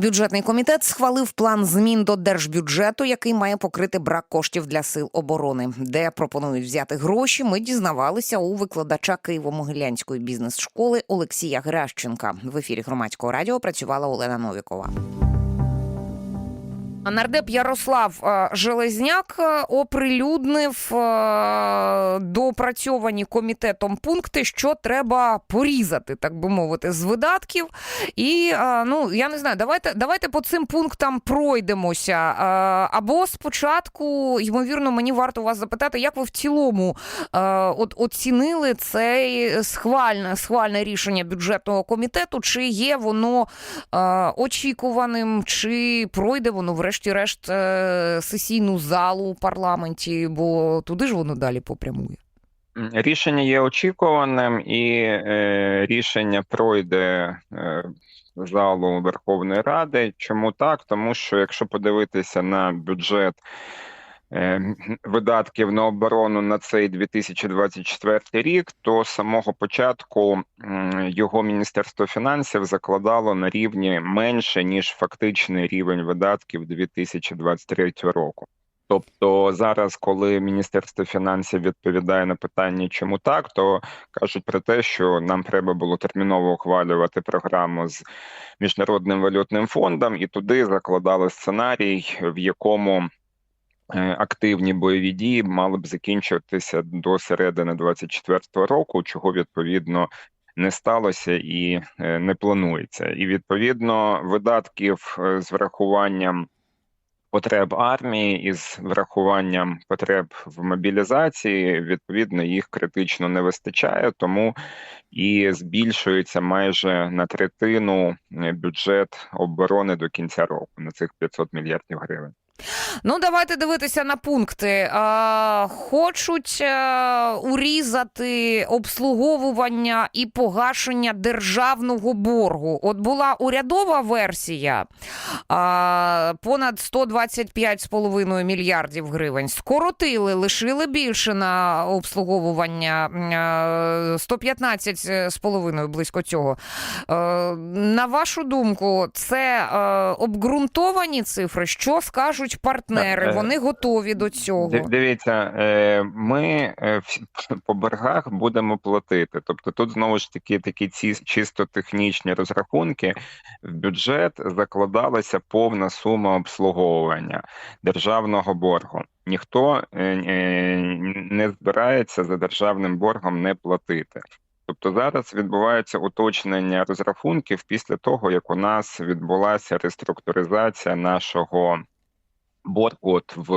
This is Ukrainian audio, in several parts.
Бюджетний комітет схвалив план змін до держбюджету, який має покрити брак коштів для сил оборони. Де пропонують взяти гроші, ми дізнавалися у викладача Києво-Могилянської бізнес-школи Олексія Гращенка. В ефірі громадського радіо працювала Олена Новікова. Нардеп Ярослав е, Железняк е, оприлюднив е, доопрацьовані комітетом пункти, що треба порізати, так би мовити, з видатків. І ну я не знаю, давайте давайте по цим пунктам пройдемося. Або спочатку, ймовірно, мені варто вас запитати, як ви в цілому от оцінили це схвальне, схвальне рішення бюджетного комітету, чи є воно очікуваним, чи пройде воно, врешті-решт, е, сесійну залу у парламенті, бо туди ж воно далі попрямує. Рішення є очікуваним, і е, рішення пройде е, залу Верховної Ради. Чому так? Тому що якщо подивитися на бюджет видатків на оборону на цей 2024 рік, то з самого початку його Міністерство фінансів закладало на рівні менше ніж фактичний рівень видатків 2023 року. Тобто зараз, коли Міністерство фінансів відповідає на питання, чому так, то кажуть про те, що нам треба було терміново ухвалювати програму з міжнародним валютним фондом, і туди закладали сценарій, в якому е, активні бойові дії мали б закінчуватися до середини 24-го року, чого відповідно не сталося і е, не планується. І відповідно видатків е, з врахуванням потреб армії із врахуванням потреб в мобілізації, відповідно, їх критично не вистачає, тому і збільшується майже на третину е, бюджет оборони до кінця року на цих 500 мільярдів гривень. Ну, давайте дивитися на пункти. А, хочуть е, урізати обслуговування і погашення державного боргу. От була урядова версія а, понад 125,5 мільярдів гривень. Скоротили, лишили більше на обслуговування е, 115,5 близько цього. Е, на вашу думку, це е, обґрунтовані цифри? Що скажуть партнери? Е, Вони готові до цього. Дивіться, е, ми е, по боргах будемо платити. Тобто тут знову ж таки такі ці чисто технічні розрахунки. В бюджет закладалася повна сума обслуговування державного боргу. Ніхто не збирається за державним боргом не платити. Тобто зараз відбувається уточнення розрахунків після того, як у нас відбулася реструктуризація нашого боргу от в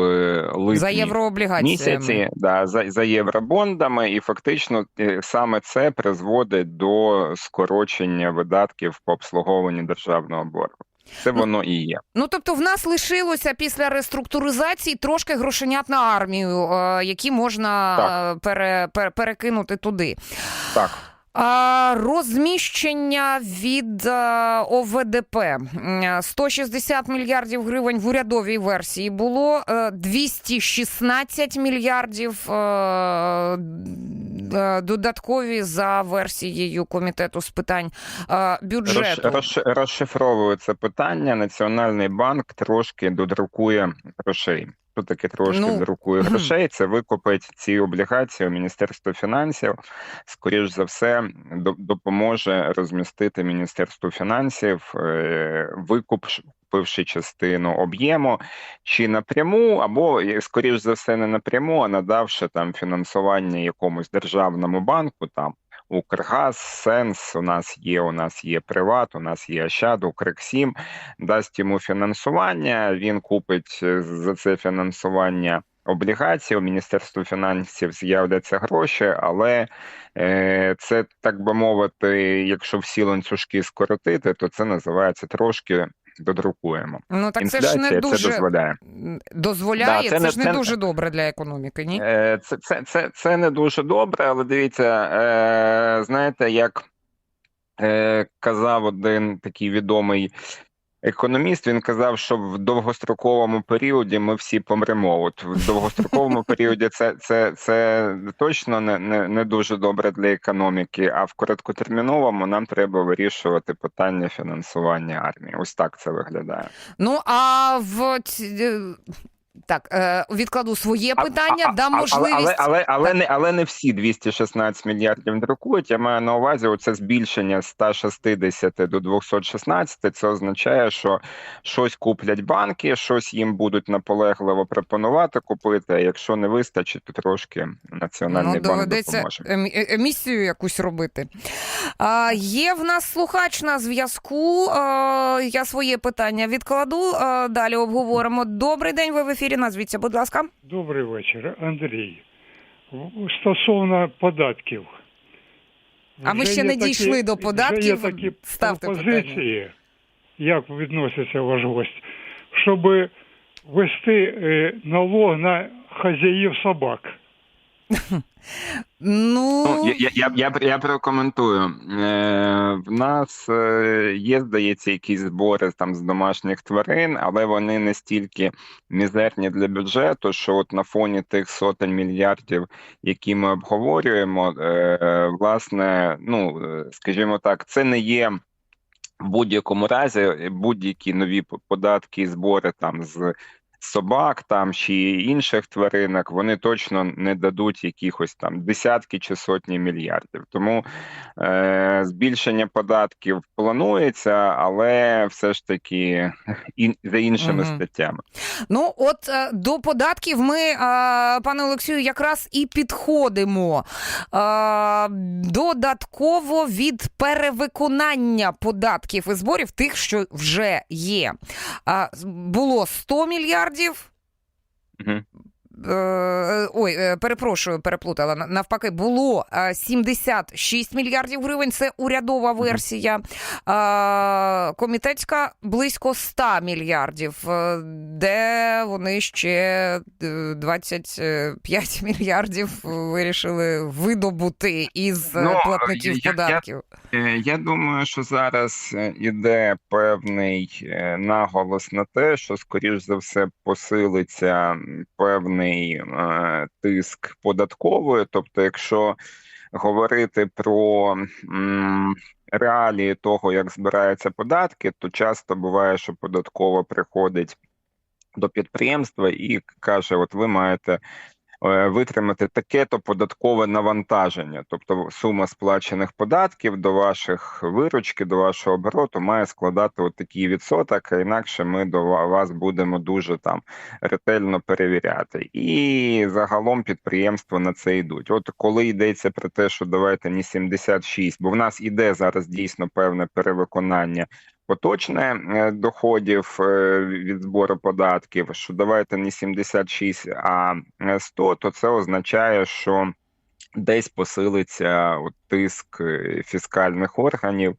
липні За єврооблігаціями. місяці да, за, за євробондами, і фактично е, саме це призводить до скорочення видатків по обслуговуванню державного боргу. Це Ну, воно і є. Ну тобто, в нас лишилося після реструктуризації трошки грошенят на армію, е, які можна е, пере, пере, перекинути туди. Так. Розміщення від е, ОВДП М, 160 мільярдів гривень в урядовій версії було е, 216 мільярдів е, е, додаткові за версією комітету з питань е, бюджету. Розш, розш, розшифровую це питання. Національний банк трошки додрукує грошей. Що таке трошки Ну, друкує грошей? Це викупить ці облігації у Міністерство фінансів. Скоріш за все, до- допоможе розмістити Міністерству фінансів е, викуп. Купивши частину об'єму, чи напряму, або скоріш за все не напряму, а надавши там фінансування якомусь державному банку, там Укргаз, Сенс, у нас є, у нас є Приват, у нас є Ощад, Укрексім, дасть йому фінансування, він купить е, за це фінансування облігації, у Міністерства фінансів з'являться гроші, але е, це, так би мовити, якщо всі ланцюжки скоротити, то це називається трошки додрукуємо. Ну так це ж не не це дуже дозволяє. дозволяє, Да, це, це не- ж не це- дуже добре для економіки, ні? Е, Це, це, це, це не дуже добре, але дивіться, е, знаєте, як е, казав один такий відомий економіст. Він казав, що в довгостроковому періоді ми всі помремо. От в довгостроковому періоді це, це, це точно не, не, не дуже добре для економіки. А в короткотерміновому нам треба вирішувати питання фінансування армії. Ось так це виглядає. Ну а в е, так, е, відкладу своє питання, А- дам а- можливість. Але, але, але, Так. не, але не всі 216 мільярдів друкують. Я маю на увазі оце збільшення з 160 до 216. Це означає, що щось куплять банки, щось їм будуть наполегливо пропонувати купити. А якщо не вистачить, то трошки Національний ну, банк допоможе. ем- е- емісію якусь робити. А, є в нас слухач на зв'язку. А, я своє питання відкладу. А, далі обговоримо. Добрий день, ви в ефірі. Назвіться, будь ласка. Добрий вечір, Андрій. Стосовно податків. А ми ще не дійшли такі- до податків. Вже є такі Ставте пропозиції, як відноситься ваш гость, щоб вести е, налог на хазяїв собак. Ну, Ну, я, я, я, я, прокоментую. Е, в нас е, є, здається, якісь збори там з домашніх тварин, але вони настільки мізерні для бюджету, що от на фоні тих сотень мільярдів, які ми обговорюємо, е, власне, ну е, скажімо так, це не є. В будь-якому разі будь-які нові податки і збори там з собак там чи інших тваринок, вони точно не дадуть якихось там десятки чи сотні мільярдів. Тому е, збільшення податків планується, але все ж таки ін, за іншими Мгм. статтями. Ну, от е, до податків ми, е, пане Олексію, якраз і підходимо. Е, Додатково від перевиконання податків і зборів, тих, що вже є. Було 100 мільярдів. Мгм. Е, Ой, е, перепрошую, переплутала. Навпаки, було е, 76 мільярдів гривень. Це урядова версія. Комітетська близько 100 мільярдів, е, де вони ще е, 25 мільярдів вирішили видобути із Ну, платників я- я- податків. Е, Я думаю, що зараз е, іде певний е, наголос на те, що скоріш за все посилиться певний е, тиск податкової. Тобто, якщо говорити про реалії того, як збираються податки, то часто буває, що податкова приходить до підприємства і каже: от ви маєте е, витримати таке-то податкове навантаження, тобто сума сплачених податків до ваших виручки, до вашого обороту має складати от такий відсоток, а інакше ми до вас будемо дуже там ретельно перевіряти. І загалом підприємства на це йдуть. От коли йдеться про те, що давайте не 76, бо в нас іде зараз дійсно певне перевиконання поточне е, доходів е, від збору податків, що давайте не 76, а е, 100, то це означає, що десь посилиться тиск е, фіскальних органів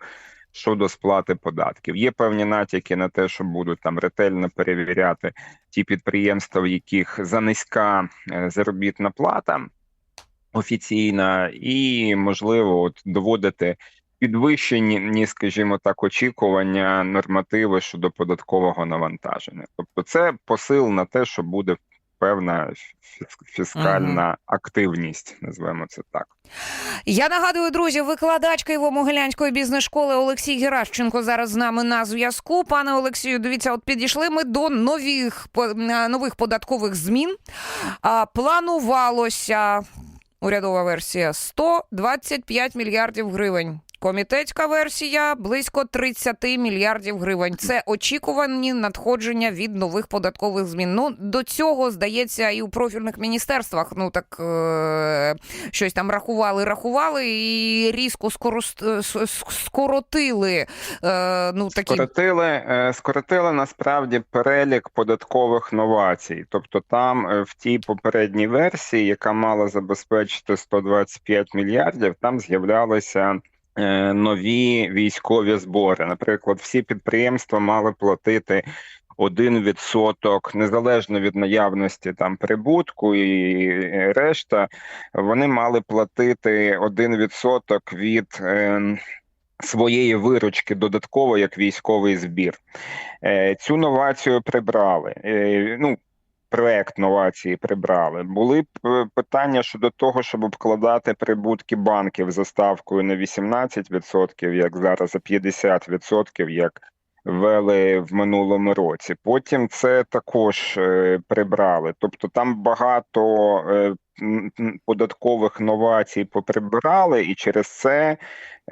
щодо сплати податків. Є певні натяки на те, що будуть там ретельно перевіряти ті підприємства, в яких занизька е, заробітна плата офіційна, і можливо, от доводити підвищені, ні, скажімо так, очікування нормативи щодо податкового навантаження. Тобто, це посил на те, що буде певна фіс- фіскальна активність, назвемо це так. Я нагадую, друзі, викладач Києво-Могилянської бізнес-школи Олексій Геращенко зараз з нами на зв'язку. Пане Олексію, дивіться, от підійшли ми до нових е, нових податкових змін. А, планувалося урядова версія 125 мільярдів гривень. Комітетська версія близько 30 мільярдів гривень. Це очікувані надходження від нових податкових змін. Ну до цього здається, і у профільних міністерствах. Ну так е- щось там рахували, рахували і різко скорост... с- скоротили. Е- ну такі Скоротили, е, скоротили насправді перелік податкових новацій. Тобто, там е, в тій попередній версії, яка мала забезпечити 125 мільярдів, там з'являлися е, нові військові збори. Наприклад, всі підприємства мали платити. Один відсоток незалежно від наявності там прибутку і е, решта, вони мали платити один відсоток від е, своєї виручки додатково як військовий збір. Е, Цю новацію прибрали. Е, Ну, проект новації прибрали. Були б е, питання щодо того, щоб обкладати прибутки банків за ставкою на 18%, як зараз, а 50%, як ввели в минулому році. Потім це також е, прибрали. Тобто там багато е, податкових новацій поприбирали, і через це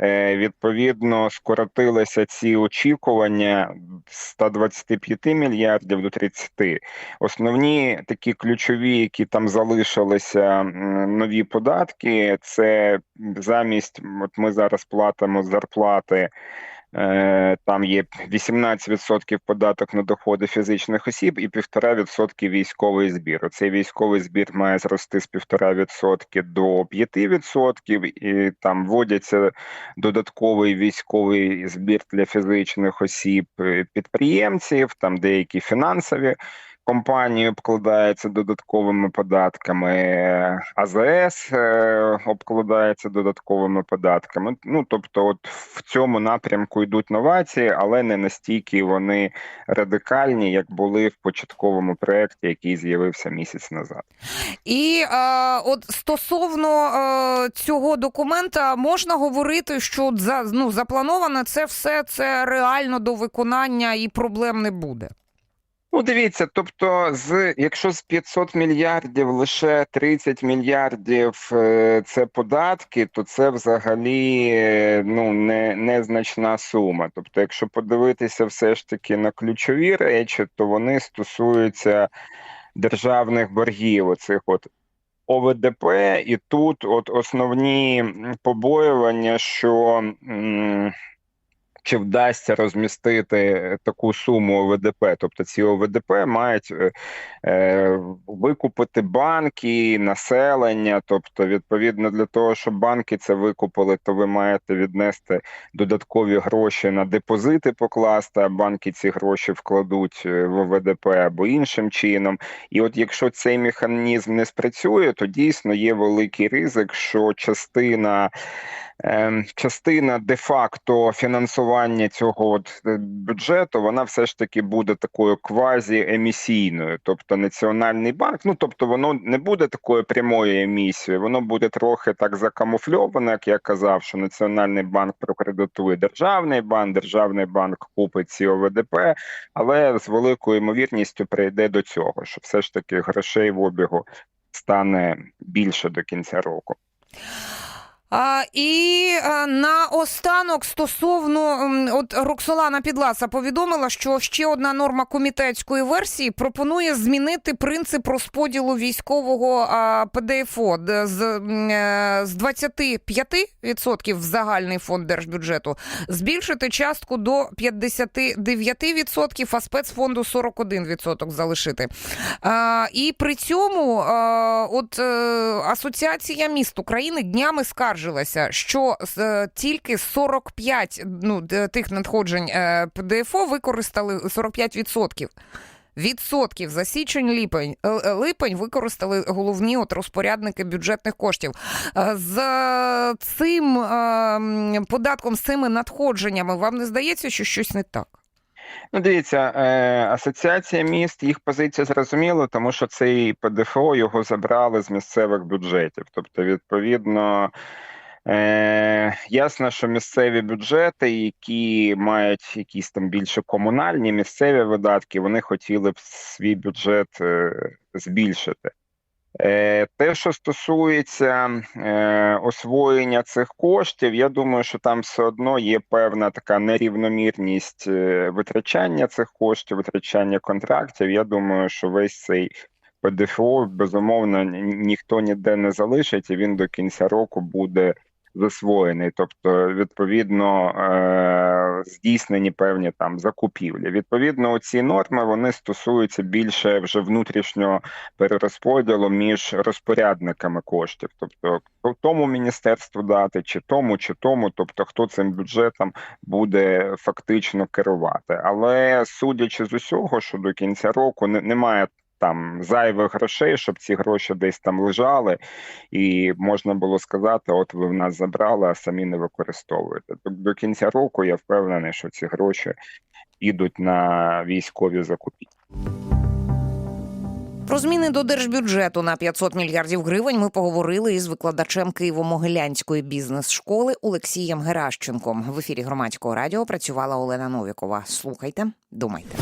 е, відповідно скоротилися ці очікування з 125 мільярдів до 30. Основні такі ключові, які там залишилися нові податки, це замість от ми зараз платимо зарплати. Е, Там є 18% податок на доходи фізичних осіб і 1,5% військовий збір. Цей військовий збір має зрости з 1,5% до 5%, і там вводяться додатковий військовий збір для фізичних осіб е, підприємців, там деякі фінансові компанії обкладаються додатковими податками, АЗС е, обкладається додатковими податками. Ну тобто, от в цьому напрямку йдуть новації, але не настільки вони радикальні, як були в початковому проєкті, який з'явився місяць назад. І е, от стосовно е, цього документа можна говорити, що за ну заплановане це все це реально до виконання і проблем не буде. Ну, дивіться, тобто, з якщо з 500 мільярдів лише 30 мільярдів е, це податки, то це взагалі е, ну не незначна сума. Тобто, якщо подивитися все ж таки на ключові речі, то вони стосуються державних боргів, оцих от ОВДП, і тут от основні побоювання, що чи вдасться розмістити таку суму ОВДП, тобто ці ОВДП мають е, е, викупити банки, населення. Тобто, відповідно для того, щоб банки це викупили, то ви маєте віднести додаткові гроші на депозити покласти, а банки ці гроші вкладуть е, в ОВДП або іншим чином. І от якщо цей механізм не спрацює, то дійсно є великий ризик, що частина. Ем, Частина де-факто фінансування цього от е, бюджету вона все ж таки буде такою квазі-емісійною, тобто Національний банк, ну тобто воно не буде такою прямою емісією, воно буде трохи так закамуфльоване, як я казав, що Національний банк прокредитує державний банк, державний банк купить ці ОВДП, але з великою ймовірністю прийде до цього, що все ж таки грошей в обігу стане більше до кінця року. А, і а, на останок стосовно от Роксолана Підласа повідомила, що ще одна норма комітетської версії пропонує змінити принцип розподілу військового ПДФО з, е, з 25% в загальний фонд держбюджету, збільшити частку до 59%, а спецфонду 41% залишити. А, і при цьому а, от е, Асоціація міст України днями скаржилася, що е, тільки 45 ну, тих надходжень е, ПДФО використали 45%. Відсотків за січень липень е, липень використали головні от розпорядники бюджетних коштів. З цим податком, з цими надходженнями, вам не здається, що щось не так? Ну, дивіться, асоціація міст, їх позиція зрозуміла, тому що цей ПДФО його забрали з місцевих бюджетів. Тобто, відповідно, е, ясно, що місцеві бюджети, які мають якісь там більше комунальні місцеві видатки, вони хотіли б свій бюджет е, збільшити. Е, Те, що стосується е, освоєння цих коштів, я думаю, що там все одно є певна така нерівномірність е, витрачання цих коштів, витрачання контрактів. Я думаю, що весь цей ПДФО безумовно ні- ніхто ніде не залишить, і він до кінця року буде засвоєний. Тобто, відповідно, е, здійснені певні там закупівлі. Відповідно, ці норми вони стосуються більше вже внутрішнього перерозподілу між розпорядниками коштів, тобто тому міністерству дати, чи тому, чи тому, тобто хто цим бюджетом буде фактично керувати. Але судячи з усього, що до кінця року не, немає там зайвих грошей, щоб ці гроші десь там лежали, і можна було сказати: от ви в нас забрали, а самі не використовуєте. До, кінця року я впевнений, що ці гроші ідуть на військові закупівлі. Про зміни до держбюджету на 500 мільярдів гривень ми поговорили із викладачем Києво-Могилянської бізнес-школи Олексієм Геращенком. В ефірі громадського радіо працювала Олена Новікова. Слухайте, думайте.